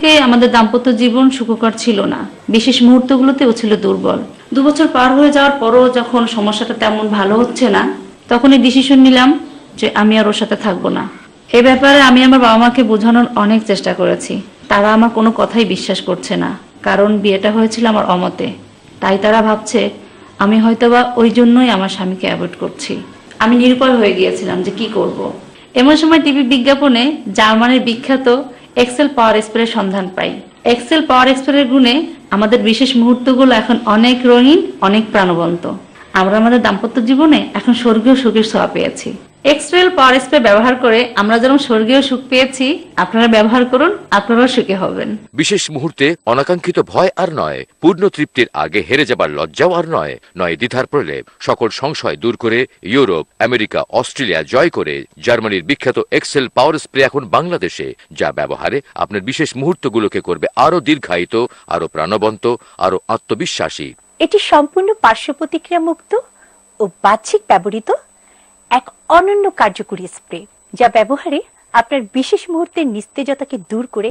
থেকে আমাদের দাম্পত্য জীবন সুখকর ছিল না। বিশেষ মুহূর্তগুলোতেও ছিল দুর্বল। দু বছর পার হয়ে যাওয়ার পরও যখন সমস্যাটা তেমন ভালো হচ্ছে না, তখনই ডিসিশন নিলাম যে আমি আর ওর সাথে থাকব না। এ ব্যাপারে আমি আমার বাবা মাকে বোঝানোর অনেক চেষ্টা করেছি। তারা আমার কোনো কথাই বিশ্বাস করছে না, কারণ বিয়েটা হয়েছিল আমার অমতে। তাই তারা ভাবছে, আমি হয়তোবা ওই জন্যই আমার স্বামীকে অ্যাভয়েড করছি। আমি নিরুপায় হয়ে গিয়েছিলাম যে কি করব। এমন সময় টিভি বিজ্ঞাপনে জার্মানির বিখ্যাত এক্সেল পাওয়ার এক্সপ্রের সন্ধান পাই। এক্সেল পাওয়ার এক্সপ্রের গুণে আমাদের বিশেষ মুহূর্তগুলো এখন অনেক রঙিন, অনেক প্রাণবন্ত। আমরা আমাদের দাম্পত্য জীবনে এখন স্বর্গীয় সুখের ছোঁয়া পেয়েছি। এক্সট্রেল পাওয়ার স্প্রে ব্যবহার করে আমরা যেমন স্বর্গীয় সুখ পেয়েছি, আপনারা ব্যবহার করুন, আপনারাও সুখী হবেন। বিশেষ মুহূর্তে অনাকাঙ্ক্ষিত ভয় আর নয়, পূর্ণ তৃপ্তির আগে হেরে যাবার লজ্জাও আর নয় নয় দ্বিধার প্রলেপ, সকল সংশয় দূর করে ইউরোপ, আমেরিকা, অস্ট্রেলিয়া জয় করে জার্মানির বিখ্যাত এক্সেল পাওয়ার স্প্রে এখন বাংলাদেশে, যা ব্যবহারে আপনার বিশেষ মুহূর্তগুলোকে করবে আরও দীর্ঘায়িত আরও প্রাণবন্ত আরও আত্মবিশ্বাসী। এটি সম্পূর্ণ পার্শ্ব প্রতিক্রিয়া মুক্ত ও বাহ্যিক ব্যবহৃত এক অনন্য কার্যকরী স্প্রে, যা ব্যবহারে আপনার বিশেষ মুহূর্তের নিস্তেজতাকে দূর করে